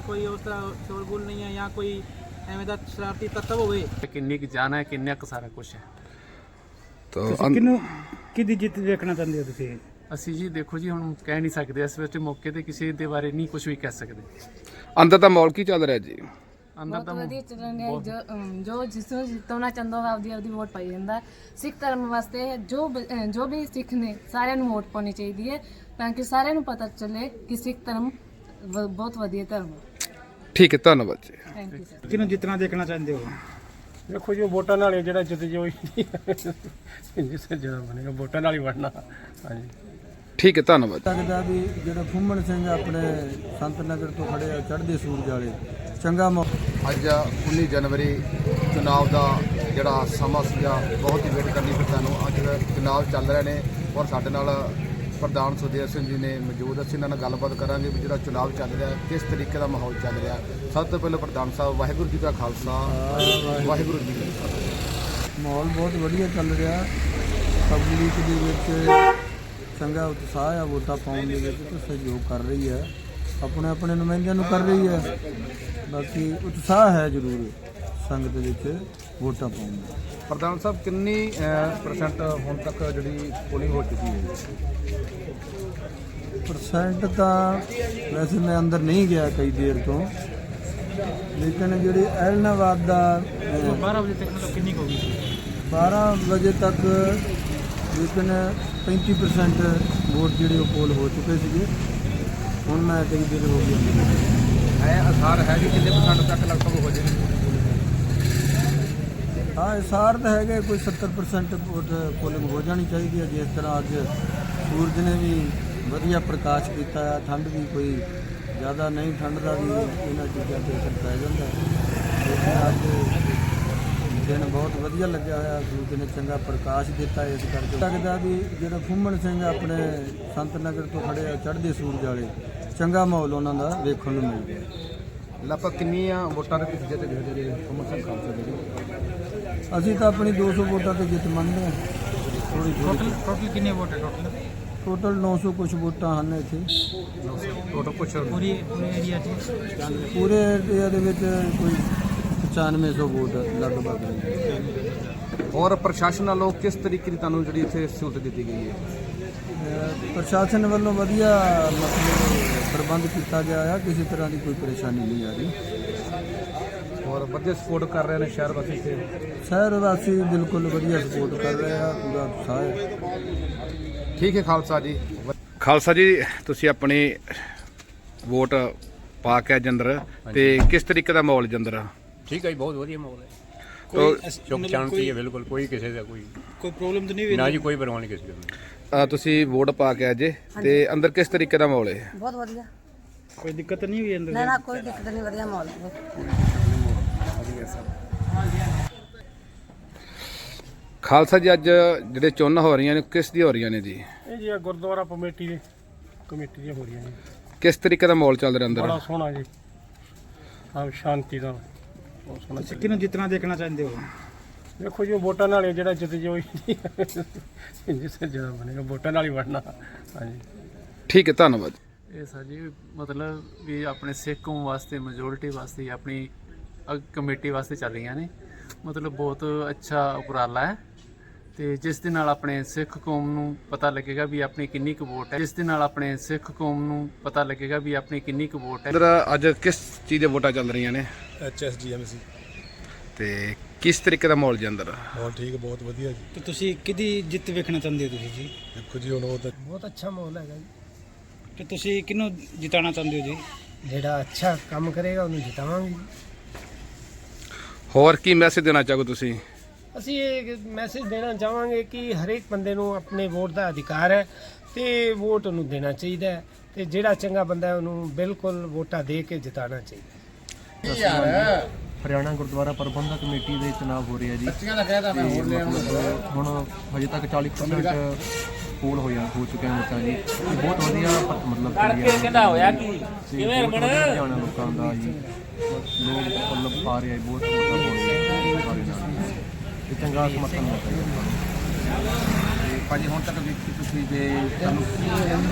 ਹੈ ਕੋਈ ਉਸ ਤਰ੍ਹਾਂ ਸ਼ੋਰਗੁਲ ਨਹੀਂ ਹੈ ਜਾਂ ਕੋਈ ਐਵੇਂ ਦਾ ਸ਼ਰਾਰਤੀ ਤੱਤਵ ਹੋਵੇ। ਕਿੰਨੀ ਕੁ ਜਾਨ ਹੈ ਕਿੰਨਾ ਕੁ ਸਾਰਾ ਕੁਝ ਹੈ। ਤਾਂ ਤੁਸੀਂ ਕਿਹਨੂੰ ਕਿਹਦੀ ਜਿੱਤ ਵੇਖਣਾ ਚਾਹੁੰਦੇ ਹੋ ਤੁਸੀਂ? ਅਸੀਂ ਜੀ ਦੇਖੋ ਜੀ ਹੁਣ ਕਹਿ ਨਹੀਂ ਸਕਦੇ ਇਸ ਵਿੱਚ ਮੌਕੇ ਤੇ ਕਿਸੇ ਦੇ ਬਾਰੇ ਨਹੀਂ ਕੁਝ ਵੀ ਕਹਿ ਸਕਦੇ। ਅੰਦਰ ਦਾ ਮਾਹੌਲ ਕੀ ਚੱਲ ਰਿਹਾ ਜੀ? ਅੰਦਰ ਬਹੁਤ ਤਾਂ ਵਧੀਆ ਚੱਲਣ ਰਿਹਾ ਜੋ ਅਮ, ਜੋ ਜਿਸ ਨੂੰ ਜਿੱਤਣਾ ਚਾਹੁੰਦਾ ਹੋਵੇ ਆਪਦੀ ਆਪਦੀ ਵੋਟ ਪਾਈ ਜਾਂਦਾ ਹੈ। ਸਿੱਖ ਧਰਮ ਵਾਸਤੇ ਜੋ ਬ- ਅਹ, ਜੋ ਵੀ ਸਿੱਖ ਨੇ ਸਾਰਿਆਂ ਨੂੰ ਵੋਟ ਪਾਉਣੀ ਚਾਹੀਦੀ ਹੈ ਤਾਂ ਕਿ ਸਾਰਿਆਂ ਨੂੰ ਪਤਾ ਚੱਲੇ ਕਿ ਸਿੱਖ ਧਰਮ ਵ- ਬਹੁਤ ਵਧੀਆ ਧਰਮ ਹੈ। ਠੀਕ ਹੈ ਧੰਨਵਾਦ ਜੀ। ਥੈਂਕ ਯੂ ਸਰ ਕਿਹਨੂੰ ਜਿੱਤਣਾ ਦੇਖਣਾ ਚਾਹੁੰਦੇ ਹੋ? ਦੇਖੋ ਜੀ ਉਹ ਵੋਟਾਂ ਨਾਲ ਹੀ ਜਿਹੜਾ ਜਿੱਤ ਜੋ ਜਿਸ ਜਿਹੜਾ ਬਣੇਗਾ ਵੋਟਾਂ ਨਾਲ ਹੀ ਬਣਨਾ ਹਾਂਜੀ। ਠੀਕ ਹੈ ਧੰਨਵਾਦ ਲੱਗਦਾ ਵੀ ਜਿਹੜਾ ਫੁੰਮਣ ਸਿੰਘ ਆਪਣੇ ਸੰਤ ਨਗਰ ਤੋਂ ਖੜੇ ਆ ਚੜ੍ਹਦੇ ਸੂਰਜ ਵਾਲੇ ਚੰਗਾ ਅੱਜ 19 ਜਨਵਰੀ ਚੁਣਾਵ ਦਾ ਜਿਹੜਾ ਸਮਾਂ ਸੀਗਾ ਬਹੁਤ ਹੀ ਵੇਟ ਕਰਨੀ ਫਿਰ ਸਾਨੂੰ ਅੱਜ ਚੁਣਾਵ ਚੱਲ ਰਹੇ ਨੇ ਔਰ ਸਾਡੇ ਨਾਲ ਪ੍ਰਧਾਨ ਸੁਦੇਵ ਸਿੰਘ ਜੀ ਨੇ ਮੌਜੂਦ ਅਸੀਂ ਇਹਨਾਂ ਨਾਲ ਗੱਲਬਾਤ ਕਰਾਂਗੇ ਵੀ ਜਿਹੜਾ ਚੁਣਾਵ ਚੱਲ ਰਿਹਾ, ਕਿਸ ਤਰੀਕੇ ਦਾ ਮਾਹੌਲ ਚੱਲ ਰਿਹਾ। ਸਭ ਤੋਂ ਪਹਿਲਾਂ ਪ੍ਰਧਾਨ ਸਾਹਿਬ, ਵਾਹਿਗੁਰੂ ਜੀ ਦਾ ਖਾਲਸਾ, ਵਾਹਿਗੁਰੂ ਜੀ ਕੀ ਫਤਿਹ। ਮਾਹੌਲ ਬਹੁਤ ਵਧੀਆ ਚੱਲ ਰਿਹਾ। ਪਬਲਿਕ ਦੇ ਵਿੱਚ ਚੰਗਾ ਉਤਸ਼ਾਹ ਆ ਵੋਟਾਂ ਪਾਉਣ ਦੇ ਵਿੱਚ, ਤੇ ਸਹਿਯੋਗ ਕਰ ਰਹੀ ਹੈ। ਆਪਣੇ ਆਪਣੇ ਨੁਮਾਇੰਦਿਆਂ ਨੂੰ ਕਰ ਰਹੀ ਹੈ। ਬਾਕੀ ਉਤਸ਼ਾਹ ਹੈ ਜ਼ਰੂਰ ਸੰਗਤ ਵਿੱਚ। ਵੋਟਾਂ ਪਾਉਣ ਦਾ ਪ੍ਰਧਾਨ ਸਾਹਿਬ ਕਿੰਨੀ ਪਰਸੈਂਟ ਹੁਣ ਤੱਕ ਜਿਹੜੀ ਪੋਲਿੰਗ ਹੋ ਚੁੱਕੀ ਹੈ? ਪਰਸੈਂਟ ਤਾਂ ਵੈਸੇ ਮੈਂ ਅੰਦਰ ਨਹੀਂ ਗਿਆ ਕਈ ਦੇਰ ਤੋਂ। ਲੇਕਿਨ ਜਿਹੜੇ ਐਲਨਾਬਾਦ ਦਾ ਅਹ, 12 ਵਜੇ ਤੱਕ ਕਿੰਨੀ ਕੁ ਹੋਗੀ 12 ਵਜੇ ਤੱਕ ਲੇਕਿਨ 35% ਵੋਟ ਜਿਹੜੇ ਉਹ ਪੋਲ ਹੋ ਚੁੱਕੇ ਸੀਗੇ। ਹੁਣ ਮੈਂ ਕਈ ਦਿਨ ਹੋ ਗਏ ਅੰਦਰ ਹੈ ਅਸਾਰ ਹੈ ਕਿ ਕਿੰਨੇ ਪਰਸੈਂਟ ਤੱਕ ਲਗਭਗ ਹੋ ਜਾਏਗੀ? ਹਾਂ ਇਸਾਰ ਤਾਂ ਹੈਗੇ, ਕੋਈ 70% ਵੋਟ ਪੋਲਿੰਗ ਹੋ ਜਾਣੀ ਚਾਹੀਦੀ ਹੈ, ਜਿਸ ਤਰ੍ਹਾਂ ਅੱਜ ਸੂਰਜ ਨੇ ਵੀ ਵਧੀਆ ਪ੍ਰਕਾਸ਼ ਕੀਤਾ ਹੈ ਠੰਡ ਵੀ ਕੋਈ ਜ਼ਿਆਦਾ ਨਹੀਂ, ਠੰਡ ਦਾ ਵੀ ਇਹਨਾਂ ਚੀਜ਼ਾਂ ਤੇ ਅਸਰ ਪੈ ਜਾਂਦਾ ਹੈ। ਅੱਜ ਦਿਨ ਬਹੁਤ ਵਧੀਆ ਲੱਗਿਆ ਹੋਇਆ, ਸੂਰਜ ਨੇ ਚੰਗਾ ਪ੍ਰਕਾਸ਼ ਦਿੱਤਾ, ਇਸ ਕਰਕੇ ਲੱਗਦਾ ਵੀ ਜਿਹੜਾ ਫੁੰਮਣ ਸਿੰਘ ਆਪਣੇ ਸੰਤ ਨਗਰ ਤੋਂ ਖੜੇ ਆ, ਚੜ੍ਹਦੇ ਸੂਰਜ ਵਾਲੇ, ਚੰਗਾ ਮਾਹੌਲ ਉਹਨਾਂ ਦਾ ਵੇਖਣ ਨੂੰ ਮਿਲ ਗਿਆ ਲਗਭਗ ਕਿੰਨੀਆਂ ਵੋਟਾਂ ਦੇ ਵਿੱਚ ਜਿੱਤ ਜਿਹੜੇ ਉਮਰ ਸਿੰਘ ਖਾਲਸਾ ਦੇ ਅਸੀਂ ਤਾਂ ਆਪਣੀ 200 ਵੋਟਾਂ ਤੇ ਜਿੱਤ ਮੰਨਦੇ ਹਾਂ। ਥੋੜੀ ਟੋਟਲ ਟੋਟਲ ਕਿੰਨੇ ਵੋਟ ਹੈ ਟੋਟਲ ਟੋਟਲ 900 ਕੁਝ ਵੋਟਾਂ ਹਨ ਇੱਥੇ। ਟੋਟਲ ਕੁਛ ਪੂਰੀ ਪੂਰੇ ਏਰੀਆ 'ਚ? ਪੂਰੇ ਏਰੀਆ ਦੇ ਵਿੱਚ ਕੋਈ 9500 ਵੋਟ ਲਗਭਗ ਹੈ। ਔਰ ਪ੍ਰਸ਼ਾਸਨ ਵੱਲੋਂ ਕਿਸ ਤਰੀਕੇ ਦੀ ਤੁਹਾਨੂੰ ਜਿਹੜੀ ਇੱਥੇ ਸਹੂਲਤ ਦਿੱਤੀ ਗਈ ਹੈ? ਪ੍ਰਸ਼ਾਸਨ ਵੱਲੋਂ ਵਧੀਆ ਮਤਲਬ ਪ੍ਰਬੰਧ ਕੀਤਾ ਗਿਆ ਹੈ ਕਿਸੇ ਤਰ੍ਹਾਂ ਦੀ ਕੋਈ ਪਰੇਸ਼ਾਨੀ ਨਹੀਂ ਆ ਰਹੀ। ਔਰ ਵਧੀਆ ਸਪੋਰਟ ਕਰ ਰਹੇ ਨੇ ਸ਼ਹਿਰ ਵਾਸੀ ਤੇ ਸ਼ਹਿਰ ਵਾਸੀ ਬਿਲਕੁਲ ਵਧੀਆ ਸਪੋਰਟ ਕਰ ਰਹੇ ਆ ਪੂਰਾ ਉਤਸ਼ਾਹ ਹੈ। ਠੀਕ ਹੈ ਖਾਲਸਾ ਜੀ। ਖਾਲਸਾ ਜੀ ਤੁਸੀਂ ਆਪਣੀ ਵੋਟ ਪਾ ਕੇ ਅੱਜ ਅੰਦਰ ਤੇ ਕਿਸ ਤਰੀਕੇ ਦਾ ਮਾਹੌਲ ਜੰਦਰ? ਠੀਕ ਹੈ ਜੀ ਬਹੁਤ ਵਧੀਆ ਮਾਹੌਲ ਹੈ। ਬਿਲਕੁਲ ਕੋਈ ਕਿਸੇ ਦਾ ਕੋਈ ਕੋਈ ਪ੍ਰੋਬਲਮ ਤਾਂ ਨਹੀਂ ਨਾ ਜੀ ਕੋਈ ਪਰਵਾਹ ਨਹੀਂ ਕਿਸੇ ਗੱਲ ਦੀ। ਅ, ਤੁਸੀਂ ਵੋਟ ਪਾ ਕੇ ਅੱਜ ਤੇ ਅੰਦਰ ਕਿਸ ਤਰੀਕੇ ਦਾ ਮਾਹੌਲ ਹੈ? ਬਹੁਤ ਵਧੀਆ। ਕੋਈ ਦਿੱਕਤ ਨਹੀਂ ਹੋਈ ਅੰਦਰ? ਨਾ ਨਾ ਕੋਈ ਦਿੱਕਤ ਨਹੀਂ ਵਧੀਆ ਮਾਹੌਲ ਹੈ। ਖਾਲਸਾ ਜੀ ਅੱਜ ਜਿਹੜੇ ਚੋਣ ਹੋ ਰਹੀਆਂ ਨੇ ਕਿਸ ਦੀ ਹੋ ਰਹੀਆਂ ਨੇ ਜੀ? ਇਹ ਜੀ ਗੁਰਦੁਆਰਾ ਕਮੇਟੀ ਦੇ ਕਮੇਟੀ ਦੀਆਂ ਹੋ ਰਹੀਆਂ ਜੀ ਕਿਸ ਤਰੀਕੇ ਦਾ ਮਾਹੌਲ ਚੱਲ ਰਿਹਾ ਅੰਦਰ? ਬੜਾ ਸੋਹਣਾ ਜੀ। ਆਪ ਸ਼ਾਂਤੀ ਦਾ ਬਹੁਤ ਸੋਹਣਾ ਤੁਸੀਂ ਕਿਹਨੂੰ ਜਿੱਤਣਾ ਦੇਖਣਾ ਚਾਹੁੰਦੇ ਹੋ? ਦੇਖੋ ਜੀ ਉਹ ਵੋਟਾਂ ਨਾਲ ਹੀ ਜਿਹੜਾ ਜਿੱਤ ਜੋ ਜਿਸ ਜਿਹੜਾ ਬਣੇਗਾ ਵੋਟਾਂ ਨਾਲ ਹੀ ਬਣਨਾ। ਹਾਂਜੀ। ਠੀਕ ਹੈ ਧੰਨਵਾਦ। ਇਹ ਸਾਜੀ ਮਤਲਬ ਵੀ ਆਪਣੇ ਸਿੱਖ ਕੌਮ ਵਾਸਤੇ ਮੈਜੋਰਿਟੀ ਵਾਸਤੇ ਆਪਣੀ ਕਮੇਟੀ ਵਾਸਤੇ ਚੱਲ ਰਹੀਆਂ ਨੇ। ਮਤਲਬ ਬਹੁਤ ਅੱਛਾ ਉਪਰਾਲਾ ਹੈ ਤੇ ਜਿਸ ਦੇ ਨਾਲ ਆਪਣੇ ਸਿੱਖ ਕੌਮ ਨੂੰ ਪਤਾ ਲੱਗੇਗਾ ਵੀ ਆਪਣੀ ਕਿੰਨੀ ਕੁ ਵੋਟ ਹੈ। ਜਿਸ ਦੇ ਨਾਲ ਆਪਣੇ ਸਿੱਖ ਕੌਮ ਨੂੰ ਪਤਾ ਲੱਗੇਗਾ ਵੀ ਆਪਣੀ ਕਿੰਨੀ ਕੁ ਵੋਟ ਹੈ। ਅੰਦਰ ਅੱਜ ਕਿਸ ਚੀਜ਼ ਦੇ ਵੋਟਾਂ ਚੱਲ ਰਹੀਆਂ ਨੇ? ਐਚਐਸਜੀਐਮਸੀ ਤੇ ਕਿਸ ਤਰੀਕੇ ਦਾ ਮਾਹੌਲ ਜੀ ਅੰਦਰ? ਬਹੁਤ ਠੀਕ ਬਹੁਤ ਵਧੀਆ ਜੀ। ਤੇ ਤੁਸੀਂ ਕਿਹਦੀ ਜਿੱਤ ਵੇਖਣਾ ਚਾਹੁੰਦੇ ਹੋ ਤੁਸੀਂ ਜੀ? ਦੇਖੋ ਜੀ ਹੁਣ ਉਹ ਤਾਂ ਬਹੁਤ ਅੱਛਾ ਮਾਹੌਲ ਹੈਗਾ ਜੀ। ਤੇ ਤੁਸੀਂ ਕਿਹਨੂੰ ਜਿਤਾਉਣਾ ਚਾਹੁੰਦੇ ਹੋ ਜੀ? ਜਿਹੜਾ ਅੱਛਾ ਕੰਮ ਕਰੇਗਾ ਉਹਨੂੰ ਜਿਤਾਵਾਂਗੇ ਹੋਰ ਕੀ ਮੈਸੇਜ ਦੇਣਾ ਚਾਹੋ ਤੁਸੀਂ? ਅਸੀਂ ਇਹ ਮੈਸੇਜ ਦੇਣਾ ਚਾਹਾਂਗੇ ਕਿ ਹਰੇਕ ਬੰਦੇ ਨੂੰ ਆਪਣੇ ਵੋਟ ਦਾ ਅਧਿਕਾਰ ਹੈ ਤੇ ਵੋਟ ਉਹਨੂੰ ਦੇਣਾ ਚਾਹੀਦਾ ਹੈ ਤੇ ਜਿਹੜਾ ਚੰਗਾ ਬੰਦਾ ਹੈ ਉਹਨੂੰ ਬਿਲਕੁਲ ਵੋਟਾਂ ਦੇ ਕੇ ਜਿਤਾਉਣਾ ਚਾਹੀਦਾ ਹੈ। ਹਰਿਆਣਾ ਗੁਰਦੁਆਰਾ ਪ੍ਰਬੰਧਕ ਕਮੇਟੀ ਦੇ ਚੁਣਾਵ ਹੋ ਰਹੇ ਜੀ। ਹੁਣ ਹਜੇ ਤੱਕ 40% ਪੋਲ ਹੋਇਆ ਹੋ ਚੁੱਕਿਆ ਵੋਟਾਂ ਜੀ। ਬਹੁਤ ਵਧੀਆ ਮਤਲਬ ਕਰਕੇ ਕਿਹਦਾ ਹੋਇਆ ਕੀ ਕਿਵੇਂ ਰਮਣ? ਲੋਕਾਂ ਦਾ ਜੀ। ਲੋਕ ਮਤਲਬ ਪਾ ਰਹੇ ਆ ਬਹੁਤ ਵੋਟਾਂ ਪਾਉਣੀਆਂ ਸਾਰੇ ਨਾਲ ਇਹ ਚੰਗਾ ਸਮਰਥਨ ਮਿਲ ਰਿਹਾ ਤੇ ਭਾਜੀ, ਹੁਣ ਤੱਕ ਵੇਖੀ ਤੁਸੀਂ ਜੇ ਤੁਹਾਨੂੰ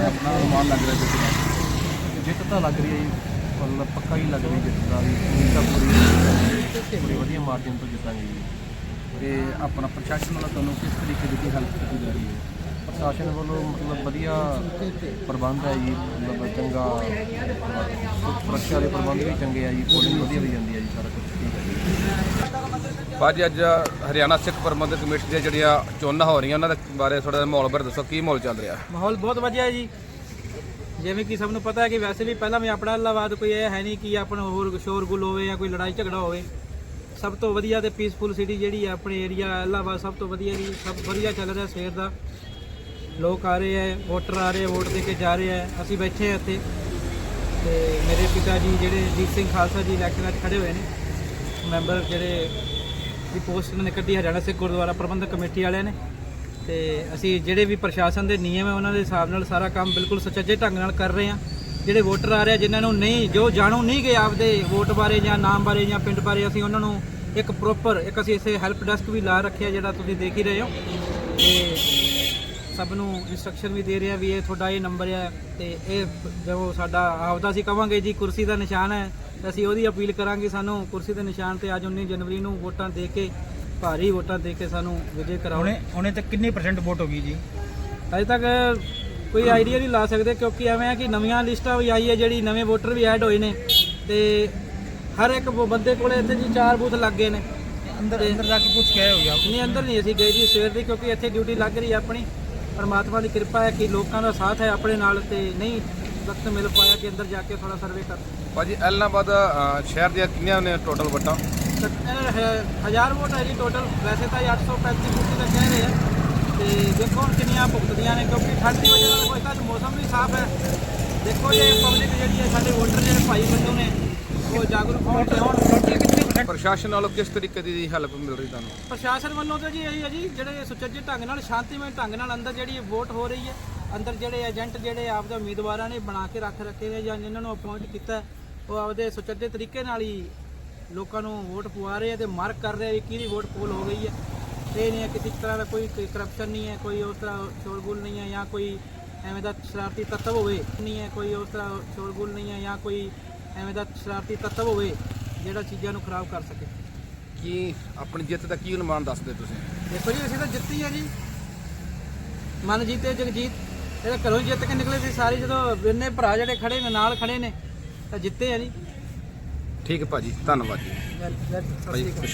ਆਪਣਾ ਅਨੁਮਾਨ ਲੱਗ ਰਿਹਾ ਜੀ ਜਿੱਤ ਤਾਂ ਲੱਗ ਰਹੀ ਹੈ ਜੀ ਮਤਲਬ ਪੱਕਾ ਹੀ ਲੱਗ ਰਹੀ ਜਿੱਤ ਦਾ ਵੀ। ਉਮੀਦ ਤਾਂ ਪੂਰੀ ਪੂਰੀ ਵਧੀਆ ਮਾਰਜਨ ਤੋਂ ਜਿੱਤਾਂਗੇ ਜੀ। ਤੇ ਆਪਣਾ ਪ੍ਰਸ਼ਾਸਨ ਵੱਲੋਂ ਤੁਹਾਨੂੰ ਕਿਸ ਤਰੀਕੇ ਦੀ ਹੈਲਪ ਕੀਤੀ ਜਾ ਰਹੀ ਹੈ? ਪ੍ਰਸ਼ਾਸਨ ਵੱਲੋਂ ਮਤਲਬ ਵਧੀਆ ਪ੍ਰਬੰਧ ਹੈ ਜੀ ਮਤਲਬ ਚੰਗਾ ਸੁਰੱਖਿਆ ਦੇ ਪ੍ਰਬੰਧ ਵੀ ਚੰਗੇ ਆ ਜੀ ਪੋਲਿੰਗ ਵਧੀਆ ਵੀ ਜਾਂਦੀ ਹੈ ਜੀ ਸਾਰਾ ਕੁਝ ਠੀਕ ਹੈ ਜੀ ਅੱਜ ਹਰਿਆਣਾ ਸਿੱਖ ਪ੍ਰਬੰਧਕ ਕਮੇਟੀ ਦੀਆਂ ਜਿਹੜੀਆਂ ਚੋਣਾਂ ਹੋ ਰਹੀਆਂ ਉਹਨਾਂ ਦੇ ਬਾਰੇ ਥੋੜਾ ਜਿਹਾ ਮਾਹੌਲ ਬਾਰੇ ਦੱਸੋ ਕੀ ਮਾਹੌਲ ਚੱਲ ਰਿਹਾ? ਮਾਹੌਲ ਬਹੁਤ ਵਧੀਆ ਹੈ ਜੀ। ਜਿਵੇਂ ਕਿ ਸਭ ਨੂੰ ਪਤਾ ਹੈ ਕਿ ਵੈਸੇ ਵੀ ਪਹਿਲਾਂ ਵੀ ਆਪਣਾ ਇਲਾਹਾਬਾਦ ਕੋਈ ਇਹ ਹੈ ਨਹੀਂ ਕਿ ਆਪਣਾ ਹੋਰ ਸ਼ੋਰਗੁਲ ਹੋਵੇ ਜਾਂ ਕੋਈ ਲੜਾਈ ਝਗੜਾ ਹੋਵੇ। ਸਭ ਤੋਂ ਵਧੀਆ ਤੇ ਪੀਸਫੁਲ ਸਿਟੀ ਜਿਹੜੀ ਹੈ ਆਪਣੇ ਏਰੀਆ ਇਲਾਹਾਬਾਦ ਸਭ ਤੋਂ ਵਧੀਆ ਜੀ ਸਭ ਵਧੀਆ ਚੱਲ ਰਿਹਾ ਸਵੇਰ ਦਾ। ਲੋਕ ਆ ਰਹੇ ਹੈ ਵੋਟਰ ਆ ਰਹੇ ਹੈ ਵੋਟ ਦੇ ਕੇ ਜਾ ਰਹੇ ਹੈ। ਅਸੀਂ ਬੈਠੇ ਹਾਂ ਇੱਥੇ ਤੇ ਮੇਰੇ ਪਿਤਾ ਜੀ ਜਿਹੜੇ ਜੀਤ ਸਿੰਘ ਖਾਲਸਾ ਜੀ ਇਲੈਕਸ਼ਨ 'ਚ ਖੜੇ ਹੋਏ ਨੇ ਮੈਂਬਰ ਜਿਹੜੇ ਦੀ ਪੋਸਟ ਨੇ ਕੱਢੀ ਹਰਿਆਣਾ ਸਿੱਖ ਗੁਰਦੁਆਰਾ ਪ੍ਰਬੰਧਕ ਕਮੇਟੀ ਵਾਲਿਆਂ ਨੇ। ਤੇ ਅਸੀਂ ਜਿਹੜੇ ਵੀ ਪ੍ਰਸ਼ਾਸਨ ਦੇ ਨਿਯਮ ਹੈ ਉਹਨਾਂ ਦੇ ਹਿਸਾਬ ਨਾਲ ਸਾਰਾ ਕੰਮ ਬਿਲਕੁਲ ਸੁਚੱਜੇ ਢੰਗ ਨਾਲ ਕਰ ਰਹੇ ਹਾਂ। ਜਿਹੜੇ ਵੋਟਰ ਆ ਰਹੇ ਆ, ਜਿਨ੍ਹਾਂ ਨੂੰ ਨਹੀਂ ਜੋ ਜਾਣੂ ਨਹੀਂ ਗਏ ਆਪਦੇ ਵੋਟ ਬਾਰੇ ਜਾਂ ਨਾਮ ਬਾਰੇ ਜਾਂ ਪਿੰਡ ਬਾਰੇ ਅਸੀਂ ਉਹਨਾਂ ਨੂੰ ਇੱਕ ਪ੍ਰੋਪਰ ਇੱਕ ਅਸੀਂ ਇਸੇ ਹੈਲਪ ਡੈਸਕ ਵੀ ਲਾ ਰੱਖਿਆ ਜਿਹੜਾ ਤੁਸੀਂ ਦੇਖ ਹੀ ਰਹੇ ਹੋ। ਤੇ ਸਭ ਨੂੰ ਇਨਸਟਰਕਸ਼ਨ ਵੀ ਦੇ ਰਹੇ ਵੀ ਇਹ ਤੁਹਾਡਾ ਇਹ ਨੰਬਰ ਹੈ ਤੇ ਇਹ ਜੋ ਸਾਡਾ ਆਪਦਾ ਅਸੀਂ ਕਵਾਂਗੇ ਜੀ ਕੁਰਸੀ ਦਾ ਨਿਸ਼ਾਨ ਹੈ ਤੇ ਅਸੀਂ ਉਹਦੀ ਅਪੀਲ ਕਰਾਂਗੇ ਸਾਨੂੰ ਕੁਰਸੀ ਦੇ ਨਿਸ਼ਾਨ ਤੇ ਅੱਜ 19 ਜਨਵਰੀ ਨੂੰ ਵੋਟਾਂ ਦੇ ਕੇ ਭਾਰੀ ਵੋਟਾਂ ਦੇ ਕੇ ਸਾਨੂੰ ਵਿਜੇ ਕਰਾਉਣ ਹੁਣੇ ਤੱਕ ਕਿੰਨੀ ਪਰਸੈਂਟ ਵੋਟ ਹੋ ਗਈ ਜੀ? ਅਜੇ ਤੱਕ ਕੋਈ ਆਈਡੀਆ ਨਹੀਂ ਲਾ ਸਕਦੇ ਕਿਉਂਕਿ ਐਵੇਂ ਆ ਕਿ ਨਵੀਆਂ ਲਿਸਟਾਂ ਵੀ ਆਈ ਹੈ ਜਿਹੜੀ ਨਵੇਂ ਵੋਟਰ ਵੀ ਐਡ ਹੋਏ ਨੇ ਤੇ ਹਰ ਇੱਕ ਬੰਦੇ ਕੋਲੇ ਇੱਥੇ ਜੀ ਚਾਰ ਬੂਥ ਲੱਗ ਗਏ ਨੇ। ਅੰਦਰ ਅੰਦਰ ਜਾ ਕੇ ਪੁੱਛ ਕੇ ਆਏ ਹੋ ਗਿਆ। ਨਹੀਂ ਅੰਦਰ ਨਹੀਂ ਅਸੀਂ ਗਏ ਜੀ ਸਵੇਰ ਦੀ ਕਿਉਂਕਿ ਇੱਥੇ ਡਿਊਟੀ ਲੱਗ ਰਹੀ ਹੈ ਆਪਣੀ। ਪਰਮਾਤਮਾ ਦੀ ਕਿਰਪਾ ਹੈ ਕਿ ਲੋਕਾਂ ਦਾ ਸਾਥ ਹੈ ਆਪਣੇ ਨਾਲ ਤੇ ਨਹੀਂ ਵਕਤ ਮਿਲ ਪਾਇਆ ਕਿ ਅੰਦਰ ਜਾ ਕੇ ਥੋੜਾ ਸਰਵੇ ਕਰ। ਭਾਜੀ ਐਲਨਾਬਾਦ ਸ਼ਹਿਰ ਦੀਆਂ ਕਿੰਨੀਆਂ ਨੇ ਟੋਟਲ ਵੋਟਾਂ? ਹਜ਼ਾਰ ਵੋਟ ਹੈ ਜੀ ਟੋਟਲ ਵੈਸੇ ਤਾਂ ਇਹ 835 ਬੂਥ ਦਾ ਕਹਿ ਰਹੇ ਆ। ਤੇ ਦੇਖੋ ਕਿੰਨੀਆਂ ਭੁਗਤਦੀਆਂ ਨੇ ਕਿਉਂਕਿ ਠੰਡ ਦੀ ਵਜ੍ਹਾ ਨਾਲ ਕੋਈ ਤਾਂ ਮੌਸਮ ਵੀ ਸਾਫ਼ ਹੈ। ਦੇਖੋ ਜੇ ਪਬਲਿਕ ਜਿਹੜੀ ਹੈ ਸਾਡੇ ਵੋਟਰ ਜਿਹੜੇ ਭਾਈ ਬੰਦੂ ਨੇ ਉਹ ਜਾਗਰੂਕ ਹੋਣ ਤੇ ਹੋਣ ਪ੍ਰਸ਼ਾਸਨ ਵੱਲੋਂ ਕਿਸ ਤਰੀਕੇ ਦੀ ਹੈਲਪ ਮਿਲ ਰਹੀ ਤੁਹਾਨੂੰ? ਪ੍ਰਸ਼ਾਸਨ ਵੱਲੋਂ ਤਾਂ ਜੀ ਇਹੀ ਹੈ ਜੀ, ਜਿਹੜੇ ਸੁਚੱਜੇ ਢੰਗ ਨਾਲ, ਸ਼ਾਂਤੀਮਈ ਢੰਗ ਨਾਲ ਅੰਦਰ ਜਿਹੜੀ ਵੋਟ ਹੋ ਰਹੀ ਹੈ, ਅੰਦਰ ਜਿਹੜੇ ਏਜੰਟ ਜਿਹੜੇ ਆਪਦੇ ਉਮੀਦਵਾਰਾਂ ਨੇ ਬਣਾ ਕੇ ਰੱਖ ਰੱਖੇ ਨੇ ਜਾਂ ਜਿਨ੍ਹਾਂ ਨੂੰ ਅਪਾਇੰਟ ਕੀਤਾ ਉਹ ਆਪਦੇ ਸੁਚੱਜੇ ਤਰੀਕੇ ਨਾਲ ਹੀ ਲੋਕਾਂ ਨੂੰ ਵੋਟ ਪਵਾ ਰਹੇ ਆ ਤੇ ਮਾਰਕ ਕਰ ਰਹੇ ਆ ਵੀ ਕਿਹਦੀ ਵੋਟ ਪੋਲ ਹੋ ਗਈ ਹੈ। ਇਹ ਨਹੀਂ ਹੈ ਕਿਸੇ ਤਰ੍ਹਾਂ ਦਾ ਕੋਈ ਕਰਪਸ਼ਨ ਨਹੀਂ ਹੈ, ਕੋਈ ਉਸ ਤਰ੍ਹਾਂ ਸ਼ੋਰਗੁਲ ਨਹੀਂ ਹੈ ਜਾਂ ਕੋਈ ਐਵੇਂ ਦਾ ਸ਼ਰਾਰਤੀ ਤੱਤਵ ਹੋਵੇ, ਨਹੀਂ ਹੈ ਕੋਈ ਉਸ ਤਰ੍ਹਾਂ ਸ਼ੋਰਗੁਲ ਨਹੀਂ ਹੈ ਜਾਂ ਕੋਈ ਐਵੇਂ ਦਾ ਸ਼ਰਾਰਤੀ ਤੱਤਵ ਹੋਵੇ। ਜਿਹੜਾ ਚੀਜ਼ਾਂ ਨੂੰ ਖਰਾਬ ਕਰ ਸਕੇ। ਕੀ ਆਪਣੀ ਜਿੱਤ ਦਾ ਕੀ ਅਨੁਮਾਨ ਦੱਸਦੇ ਤੁਸੀਂ? ਦੇਖੋ ਜੀ ਅਸੀਂ ਤਾਂ ਜਿੱਤੀ ਆ ਜੀ। ਮਨ ਜੀਤੇ ਜਗਜੀਤ ਇਹ ਤਾਂ ਘਰੋਂ ਜਿੱਤ ਕੇ ਨਿਕਲੇ ਸੀ ਸਾਰੇ। ਜਦੋਂ ਬਿੰਨੇ ਭਰਾ ਜਿਹੜੇ ਖੜੇ ਨੇ ਨਾਲ ਖੜੇ ਨੇ ਤਾਂ ਜਿੱਤੇ ਆ ਜੀ। ਠੀਕ ਹੈ ਭਾਜੀ ਧੰਨਵਾਦ ਜੀ। ਵੈਲ- ਵੈਲ- ਸਤਿ ਸ਼੍ਰੀ ਅਕਾਲ।